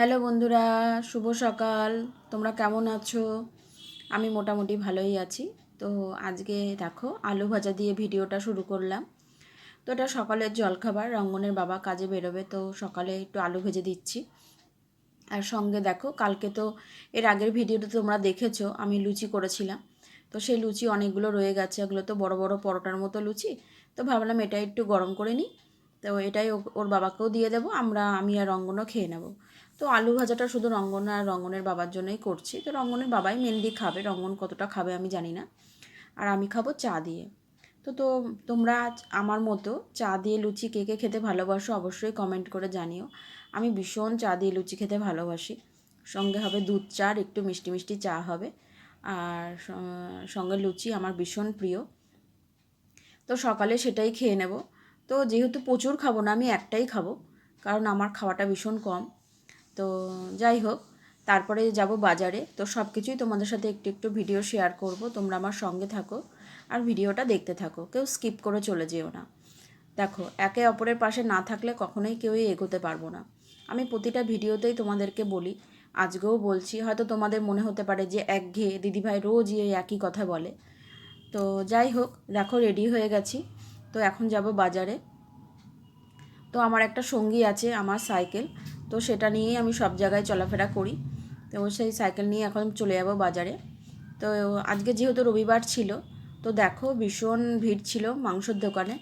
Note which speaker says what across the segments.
Speaker 1: Hello বন্ধুরা, শুভ সকাল। তোমরা কেমন আছো? আমি মোটামুটি ভালোই আছি। তো আজকে দেখো, আলু ভাজা দিয়ে ভিডিওটা শুরু করলাম। তো এটা সকালের জলখাবার, রঙ্গনের বাবা কাজে বেরোবে, তো সকালে একটু আলু ভেজে দিচ্ছি। আর সঙ্গে দেখো, কালকে তো এর আগের ভিডিওটা তোমরা দেখেছ, আমি লুচি করেছিলাম। তো সেই লুচি অনেকগুলো রয়ে গেছে, এগুলো তো বড় বড় পরোটার মতো লুচি। তো ভাবলাম এটা একটু গরম করে নিই। তো এটাই ওর বাবাকেও দিয়ে দেবো, আমরা, আমি আর রঙ্গনও খেয়ে নেব। তো আলু ভাজাটা শুধু রঙ্গন আর রঙ্গনের বাবার জন্যই করছি। তো রঙ্গনের বাবাই মেনলি খাবে। রঙ্গন কতটা খাবে আমি জানি না। আর আমি খাব চা দিয়ে। তো তো তোমরা আমার মতো চা দিয়ে লুচি কে কে খেতে ভালোবাসো অবশ্যই কমেন্ট করে জানিও। আমি ভীষণ চা দিয়ে লুচি খেতে ভালোবাসি। সঙ্গে হবে দুধ চা আর একটু মিষ্টি মিষ্টি চা হবে। আর সঙ্গে লুচি আমার ভীষণ প্রিয়। তো সকালে সেটাই খেয়ে নেব। তো যেহেতু প্রচুর খাব না আমি একটাই খাব। কারণ আমার খাওয়াটা ভীষণ কম। তো যাই হোক, তারপরে যাব বাজারে। তো সব কিছুই তোমাদের সাথে একটু একটু ভিডিও শেয়ার করব। তোমরা আমার সঙ্গে থাকো আর ভিডিওটা দেখতে থাকো। কেউ স্কিপ করে চলে যেও না। দেখো, একে অপরের পাশে না থাকলে কখনোই কেউই এগোতে পারব না। আমি প্রতিটা ভিডিওতেই তোমাদেরকে বলি, আজকেও বলছি, হয়তো তোমাদের মনে হতে পারে যে একঘেয়ে দিদিভাই রোজ এই একই কথা বলে। তো যাই হোক, দেখো রেডি হয়ে গেছি। তো এখন যাব বাজারে। তো আমার একটা সঙ্গী আছে, আমার সাইকেল। তো সেটা নিয়েই আমি সব জায়গায় চলাফেরা করি। তো সেই সাইকেল নিয়ে এখন চলে যাব বাজারে। তো আজকে যেহেতু রবিবার ছিল, তো দেখো ভীষণ ভিড় ছিল মাংসর দোকানে।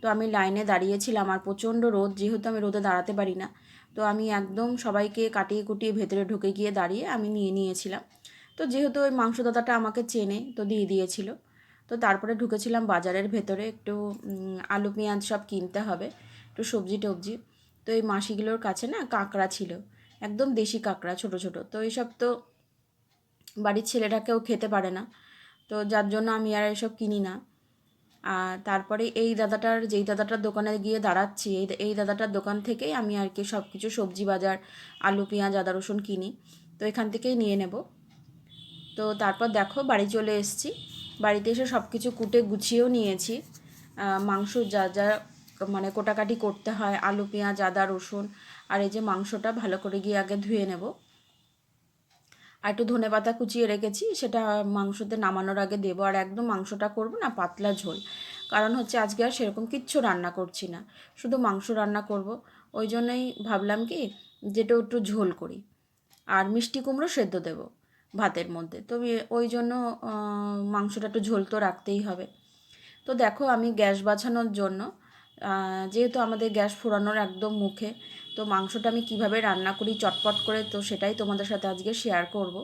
Speaker 1: তো আমি লাইনে দাঁড়িয়েছিলাম, আর প্রচণ্ড রোদ, যেহেতু আমি রোদে দাঁড়াতে পারি না। তো আমি একদম সবাইকে কাটিয়ে কুটিয়ে ভেতরে ঢুকে গিয়ে দাঁড়িয়ে আমি নিয়ে নিয়েছিলাম। তো যেহেতু ওই মাংস দাদাটা আমাকে চেনে, তো দিয়ে দিয়েছিল। তো তারপরে ঢুকেছিলাম বাজারের ভেতরে, একটু আলু পেঁয়াজ সব কিনতে হবে, একটু সবজি টবজি তো এই মাসিগুলোর কাছে না কাঁকড়া ছিল, একদম দেশি কাঁকড়া ছোট ছোট। তো এইসব তো বাড়ির ছেলেরা কেউ খেতে পারে না, তো যার জন্য আমি আর এসব কিনি না। আর তারপরে এই দাদাটার, যেই দাদাটার দোকানে গিয়ে দাঁড়াচ্ছি, এই এই দাদাটার দোকান থেকেই আমি আর কি সব কিছু সবজি বাজার, আলু, পেঁয়াজ, আদা, রসুন কিনি, তো এখান থেকেই নিয়ে নেব। তো তারপর দেখো বাড়ি চলে এসেছি, বাড়িতে এসে সব কিছু কুটে গুছিয়েও নিয়েছি। মাংস যা যা মানে কোটাকাটি করতে হয়, আলু, পেঁয়াজ, আদা, রসুন, আর এই যে মাংসটা ভালো করে গিয়ে আগে ধুয়ে নেব। আর একটু ধনে পাতা কুচিয়ে রেখেছি, সেটা মাংসতে নামানোর আগে দেবো। আর একদম মাংসটা করব না, পাতলা ঝোল। কারণ হচ্ছে আজকে আর সেরকম কিচ্ছু রান্না করছি না, শুধু মাংস রান্না করব। ওই জন্যই ভাবলাম কি, যেটা একটু ঝোল করি। আর মিষ্টি কুমড়ো সেদ্ধ দেব ভাতের মধ্যে। তো ওই জন্য মাংসটা একটু ঝোল তো রাখতেই হবে। তো দেখো আমি গ্যাস বাছানোর জন্য যেহেতু আমাদের গ্যাস ফোরানোর একদম মুখে, তো মাংসটা আমি কীভাবে রান্না করি, চটপট করে, তো সেটাই তোমাদের সাথে আজকে শেয়ার করব।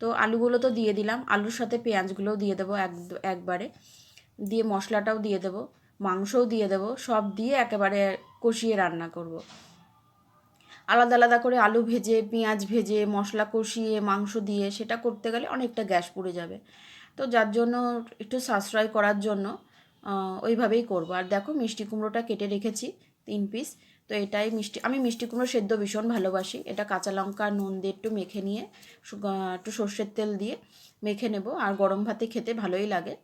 Speaker 1: তো আলুগুলো তো দিয়ে দিলাম, আলুর সাথে পেঁয়াজগুলোও দিয়ে দেবো এক, একবারে। দিয়ে মশলাটাও দিয়ে দেবো, মাংসও দিয়ে দেবো, সব দিয়ে একেবারে কষিয়ে রান্না করব। আলাদা আলাদা করে আলু ভেজে, পেঁয়াজ ভেজে, মশলা কষিয়ে, মাংস দিয়ে, সেটা করতে গেলে অনেকটা গ্যাস পুড়ে যাবে। তো যার জন্য একটু সাশ্রয় করার জন্য ওইভাবেই করব। আর দেখো মিষ্টি কুমড়োটা কেটে রেখেছি, তিন পিস তো এটাই মিষ্টি, আমি মিষ্টি কুমড়ো সেদ্ধ ভীষণ ভালোবাসি। এটা কাঁচা লঙ্কা, নুন দিয়ে একটু মেখে নিয়ে একটু সর্ষের তেল দিয়ে মেখে নেব। আর গরম ভাতে খেতে ভালোই লাগে।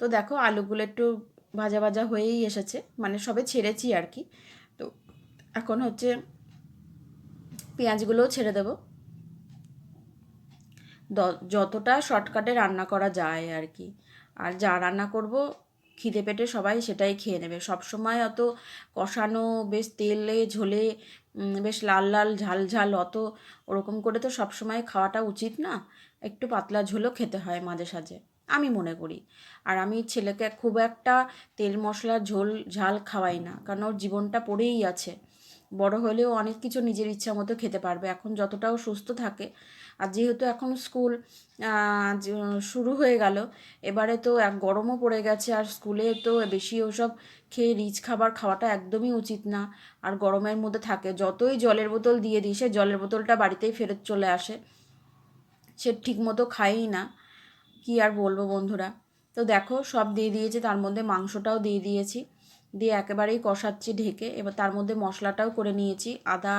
Speaker 1: তো দেখো আলুগুলো একটু ভাজা ভাজা হয়েই এসেছে মানে সবে ছেড়েছি আর কি। তো এখন হচ্ছে পেঁয়াজগুলোও ছেড়ে দেবো। যতটা শর্টকাটে রান্না করা যায় আর কি। আর যা রান্না করব খিদে পেটে সবাই সেটাই খেয়ে নেবে। সব সময় অত কষানো, বেশ তেলে ঝোলে বেশ লাল লাল, ঝাল ঝাল, অত ওরকম করে তো সব সময় খাওয়াটা উচিত না। একটু পাতলা ঝোলও খেতে হয় মাঝে সাঝে, আমি মনে করি। আর আমি ছেলেকে খুব একটা তেল মশলার ঝোল, ঝাল খাওয়াই না, কারণ ওর জীবনটা পড়েই আছে। বড় হলেও অনেক কিছু নিজের ইচ্ছা মতো খেতে পারবে। এখন যতটাও সুস্থ থাকে আর যেহেতু এখন স্কুল শুরু হয়ে গেল, এবারে তো এক গরমও পড়ে গেছে আর স্কুলে তো বেশি ওসব খেয়ে রিচ খাবার খাওয়াটা একদমই উচিত না। আর গরমের মধ্যে থাকে, যতই জলের বোতল দিয়ে দিই, সে জলের বোতলটা বাড়িতেই ফেরত চলে আসে। সে ঠিক মতো খায়ই না, কি আর বলব বন্ধুরা? তো দেখো, সব দিয়ে দিয়েছি, তার মধ্যে মাংসটাও দিয়ে দিয়েছি। দিয়ে একেবারেই কষাচ্ছি ঢেকে। এবার তার মধ্যে মশলাটাও করে নিয়েছি। আদা,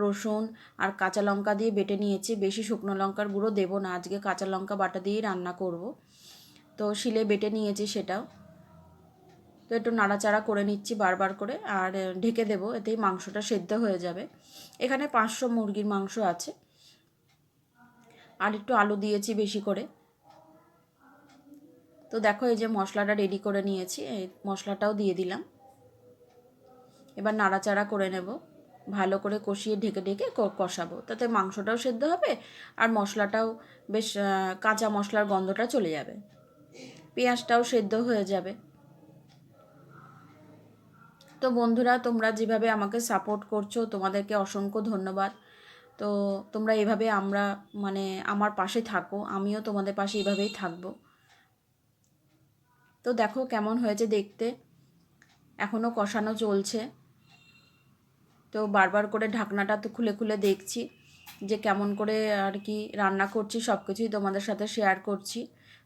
Speaker 1: রসুন আর কাঁচা লঙ্কা দিয়ে বেটে নিয়েছি। বেশি শুকনো লঙ্কার গুঁড়ো দেবো না, আজকে কাঁচা লঙ্কা বাটা দিয়েই রান্না করব। তো শিলে বেটে নিয়েছি সেটাও। তো একটু নাড়াচাড়া করে নিচ্ছি বারবার করে আর ঢেকে দেবো, এতেই মাংসটা সেদ্ধ হয়ে যাবে। এখানে পাঁচশো মুরগির মাংস আছে। আর একটু আলু দিয়েছি বেশি করে। তো দেখো এই যে মশলাটা রেডি করে নিয়েছি, এই মশলাটাও দিয়ে দিলাম। এবার নাড়াচাড়া করে নেব। ভালো করে কষিয়ে ঢেকে ঢেকে কষাবো। তাতে মাংসটাও সেদ্ধ হবে আর মশলাটাও বেশ কাঁচা মশলার গন্ধটা চলে যাবে। পেঁয়াজটাও সেদ্ধ হয়ে যাবে। তো বন্ধুরা, তোমরা যেভাবে আমাকে সাপোর্ট করছ, তোমাদেরকে অসংখ্য ধন্যবাদ। তো তোমরা এভাবে আমরা মানে আমার পাশে থাকো, আমিও তোমাদের পাশে এভাবেই থাকব। তো দেখো কেমন হয়েছে দেখতে। এখনও কষানো চলছে। তো বারবার করে ঢাকনাটা তো খুলে খুলে দেখছি যে কেমন করে আর কি রান্না করছি সব কিছুই তোমাদের সাথে শেয়ার করছি।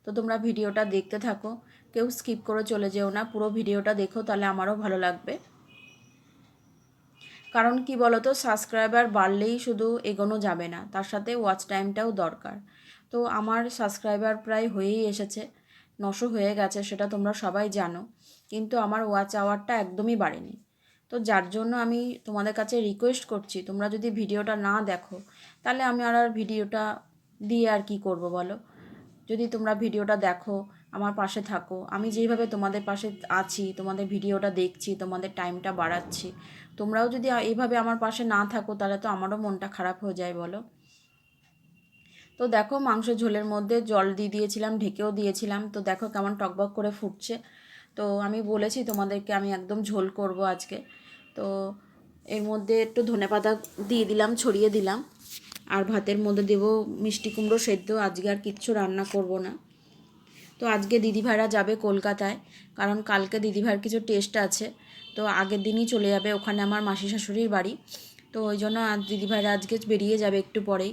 Speaker 1: তো তোমরা ভিডিওটা দেখতে থাকো, কেউ স্কিপ করে চলে যেও না, পুরো ভিডিওটা দেখো তাহলে আমারও ভালো লাগবে। কারণ কি বলতো সাবস্ক্রাইবার বাড়লেই শুধু এগোনো যাবে না, তার সাথে ওয়াচ টাইমটাও দরকার। তো আমার সাবস্ক্রাইবার প্রায় হয়েই এসেছে। নশো হয়ে গেছে সেটা তোমরা সবাই জানো, কিন্তু আমার ওয়াচ আওয়ারটা একদমই বাড়েনি। তো যার জন্য আমি তোমাদের কাছে রিকোয়েস্ট করছি, তোমরা যদি ভিডিওটা না দেখো, তাহলে আমি আর আর ভিডিওটা দিয়ে আর কি করব বলো? যদি তোমরা ভিডিওটা দেখো, আমার পাশে থাকো, আমি যেইভাবে তোমাদের পাশে আছি, তোমাদের ভিডিওটা দেখছি, তোমাদের টাইমটা বাড়াচ্ছি, তোমরাও যদি এইভাবে আমার পাশে না থাকো, তাহলে তো আমারও মনটা খারাপ হয়ে যায় বলো? তো দেখো মাংস ঝোলের মধ্যে জল দিয়ে দিয়েছিলাম, ঢেকেও দিয়েছিলাম। তো দেখো কেমন টকবক করে ফুটছে। তো আমি বলেছি তোমাদেরকে আমি একদম ঝোল করব আজকে। তো এর মধ্যে একটু ধনে পাতা দিয়ে দিলাম, ছড়িয়ে দিলাম। আর ভাতের মধ্যে দেবো মিষ্টি কুমড়ো সেদ্ধ। আজকে আর কিচ্ছু রান্না করব না। তো আজকে দিদিভাইরা যাবে কলকাতায়, কারণ কালকে দিদিভাইয়ের কিছু টেস্ট আছে। তো আগের দিনই চলে যাবে ওখানে আমার মাসি শাশুড়ির বাড়ি। তো ওই জন্য আজ দিদিভাইরা আজকে বেরিয়ে যাবে একটু পরেই।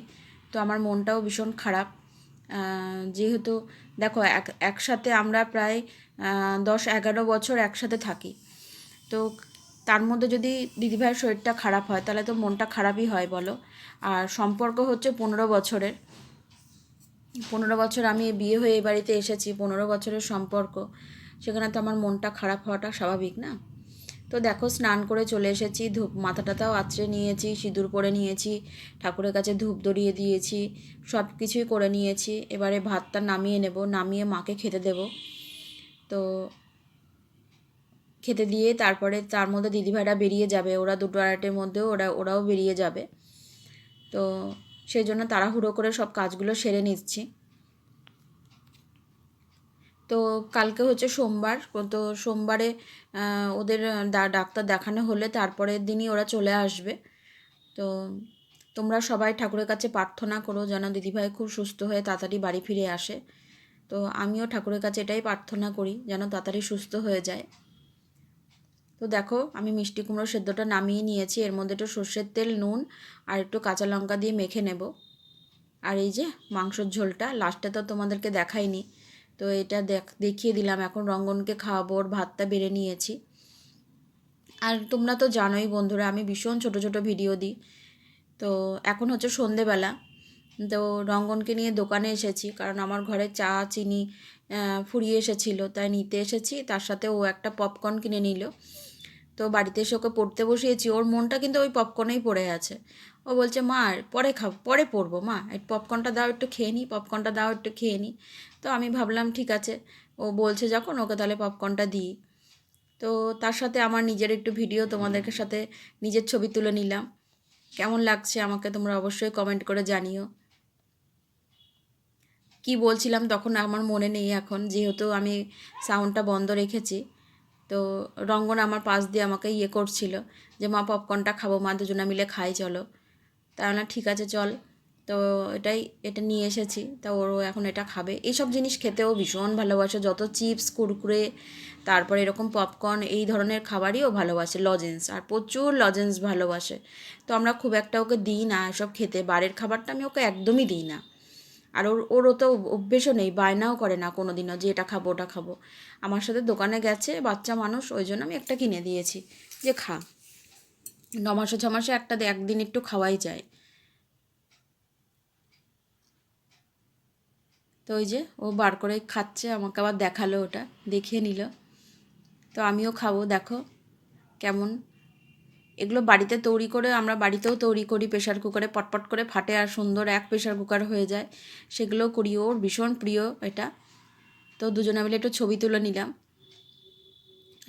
Speaker 1: তো আমার মনটাও ভীষণ খারাপ। যেহেতু দেখো, এক, একসাথে আমরা প্রায় দশ, এগারো বছর একসাথে থাকি। তো তার মধ্যে যদি দিদিভাইয়ের শরীরটা খারাপ হয়, তাহলে তো মনটা খারাপই হয় বলো। আর সম্পর্ক হচ্ছে পনেরো বছরের। পনেরো বছর আমি বিয়ে হয়ে এই বাড়িতে এসেছি, পনেরো বছরের সম্পর্ক। সেখানে তো আমার মনটা খারাপ হওয়াটা স্বাভাবিক না? তো দেখো, স্নান করে চলে এসেছি, ধূপ মাথাটাতেও আঁচড়ে নিয়েছি, সিঁদুর পরে নিয়েছি, ঠাকুরের কাছে ধূপ দড়িয়ে দিয়েছি, সব কিছুই করে নিয়েছি। এবারে ভাতটা নামিয়ে নেব, নামিয়ে মাকে খেতে দেব। তো খেতে দিয়ে তারপরে তার মধ্যে দিদিভাইরা বেরিয়ে যাবে, ওরা দুটো আড়াইটের মধ্যেও ওরা, ওরাও বেরিয়ে যাবে। তো সেই জন্য তাড়াহুড়ো করে সব কাজগুলো সেরে নিচ্ছি। তো কালকে হচ্ছে সোমবার, তো সোমবারে ওদের ডাক্তার দেখানো হলে তারপরের দিনই ওরা চলে আসবে। তো তোমরা সবাই ঠাকুরের কাছে প্রার্থনা করো যেন দিদিভাই খুব সুস্থ হয়ে তাড়াতাড়ি বাড়ি ফিরে আসে। তো আমিও ঠাকুরের কাছে এটাই প্রার্থনা করি যেন তাড়াতাড়ি সুস্থ হয়ে যায়। তো দেখো, আমি মিষ্টি কুমড়ো সেদ্ধটা নামিয়ে নিয়েছি। এর মধ্যে একটু সর্ষের তেল, নুন আর একটু কাঁচা লঙ্কা দিয়ে মেখে নেব। আর এই যে মাংসর ঝোলটা লাস্টে তো তোমাদেরকে দেখাইনি। তো এটা দেখ, দেখিয়ে দিলাম। এখন রঙ্গনকে খাওয়াবো, ওর ভাতটা বেড়ে নিয়েছি। আর তোমরা তো জানোই বন্ধুরা, আমি ভীষণ ছোট ছোট ভিডিও দিই। তো এখন হচ্ছে সন্ধেবেলা। তো রঙ্গনকে নিয়ে দোকানে এসেছি, কারণ আমার ঘরে চা, চিনি ফুরিয়ে এসেছিল। তাই নিতে এসেছি, তার সাথে ও একটা পপকর্ন কিনে নিল। তো বাড়িতে এসে ওকে পড়তে বসিয়েছি। ওর মনটা কিন্তু ওই পপকর্নেই পড়ে আছে। ও বলছে, মা, পরে খাব, পরে পড়ব, মা। পপকর্নটা দাও, একটু খেয়ে নিই পপকর্নটা দাও, একটু খেয়ে নিই তো আমি ভাবলাম ঠিক আছে। ও বলছে যখন ওকে তাহলে পপকর্নটা দিই। তো তার সাথে আমার নিজের একটু ভিডিও তোমাদেরকে সাথে নিজের ছবি তুলে নিলাম। কেমন লাগছে আমাকে তোমরা অবশ্যই কমেন্ট করে জানিও। কি বলছিলাম তখন আমার মনে নেই এখন যেহেতু আমি সাউন্ডটা বন্ধ রেখেছি। তো রঙ্গন আমার পাশ দিয়ে আমাকে ইয়ে করছিল যে মা পপকর্নটা খাব মা দুজনে মিলে খাই চলো। তাহলে ঠিক আছে চল। তো এটাই, এটা নিয়ে এসেছি। তা ওরও এখন এটা খাবে। এইসব জিনিস খেতেও ভীষণ ভালোবাসে। যত চিপস, কুরকুরে, তারপর এরকম পপকর্ন, এই ধরনের খাবারই ও ভালোবাসে, লজেন্স। আর প্রচুর লজেন্স ভালোবাসে। তো আমরা খুব একটা ওকে দিই না এসব খেতে। বাড়ির খাবারটা আমি ওকে একদমই দিই না। আর ওর, ওরও তো অভ্যেসও নেই, বায়নাও করে না কোনো দিনও যে এটা খাব, ওটা খাব। আমার সাথে দোকানে গেছে বাচ্চা মানুষ, ওই জন্য আমি একটা কিনে দিয়েছি। যে খা। ন মাসে, ছ মাসে একটা একদিন একটু খাওয়াই যায়। তো ওই যে ও বার করে খাচ্ছে, আমাকে আবার দেখাল ওটা, দেখিয়ে নিল। তো আমিও খাব, দেখো কেমন। এগুলো বাড়িতে তৈরি করে, আমরা বাড়িতেও তৈরি করি প্রেশার কুকারে পটপট করে ফাটে আর সুন্দর এক প্রেশার কুকার হয়ে যায়। সেগুলোও করি, ওর ভীষণ প্রিয় এটা। তো দুজনে মিলে একটু ছবি তুলে নিলাম।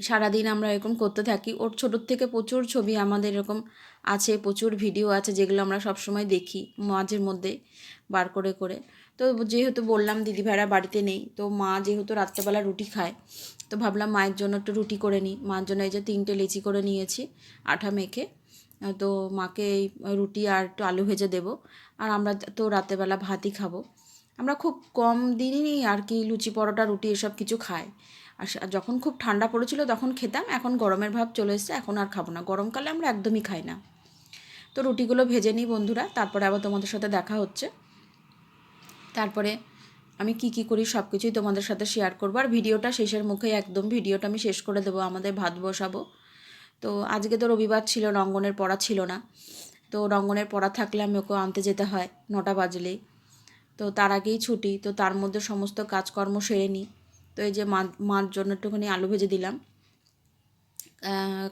Speaker 1: সারাদিন আমরা এরকম করতে থাকি। ওর ছোটোর থেকে প্রচুর ছবি আমাদের এরকম আছে, প্রচুর ভিডিও আছে, যেগুলো আমরা সবসময় দেখি মাঝের মধ্যে বার করে করে। তো যেহেতু বললাম দিদিভাইরা বাড়িতে নেই, তো মা যেহেতু রাত্রেবেলা রুটি খায়, তো ভাবলাম মায়ের জন্য একটু রুটি করে নিই। মার জন্য এই যে তিনটে লিচি করে নিয়েছি, আঠা মেখে। তো মাকে এই রুটি আর একটু আলু ভেজে দেবো। আর আমরা তো রাতেরবেলা ভাতই খাব। আমরা খুব কম দিনই আর কি লুচি, পরোটা, রুটি এসব কিছু খাই। আর যখন খুব ঠান্ডা পড়েছিল তখন খেতাম, এখন গরমের ভাব চলে এসছে, এখন আর খাব না। গরমকালে আমরা একদমই খাই না। তো রুটিগুলো ভেজে নিই বন্ধুরা, তারপরে আবার তোমাদের সাথে দেখা হচ্ছে। তারপরে আমি কি কি করি সব কিছুই তোমাদের সাথে শেয়ার করব। আর ভিডিওটা শেষের মুখে একদম ভিডিওটা আমি শেষ করে দেবো, আমাদের ভাত বসাবো। তো আজকে তো রবিবার ছিল, রঙ্গনের পড়া ছিল না। তো রঙ্গনের পড়া থাকলে আমি ওকে আনতে যেতে হয় নটা বাজলেই। তো তার আগেই ছুটি, তো তার মধ্যে সমস্ত কাজকর্ম সেরে নিই। তো এই যে মা, মার জন্য একটুখানি আলু ভেজে দিলাম।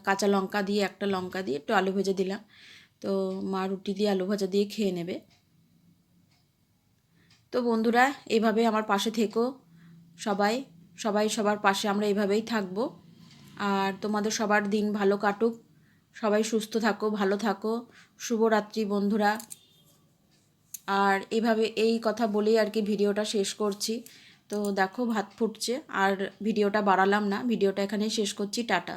Speaker 1: কাঁচা লঙ্কা দিয়ে, একটা লঙ্কা দিয়ে একটু আলু ভেজে দিলাম। তো মা রুটি দিয়ে আলু ভাজা দিয়ে খেয়ে নেবে। তো বন্ধুরা, এভাবে আমার পাশে থেকো সবাই। সবাই সবার পাশে আমরা এভাবেই থাকব। আর তোমাদের সবার দিন ভালো কাটুক। সবাই সুস্থ থাকো, ভালো থাকো। শুভরাত্রি বন্ধুরা। আর এভাবে এই কথা বলেই আর কি ভিডিওটা শেষ করছি। তো দেখো, ভাত ফুটছে। আর ভিডিওটা বাড়ালাম না। ভিডিওটা এখানেই শেষ করছি। টাটা।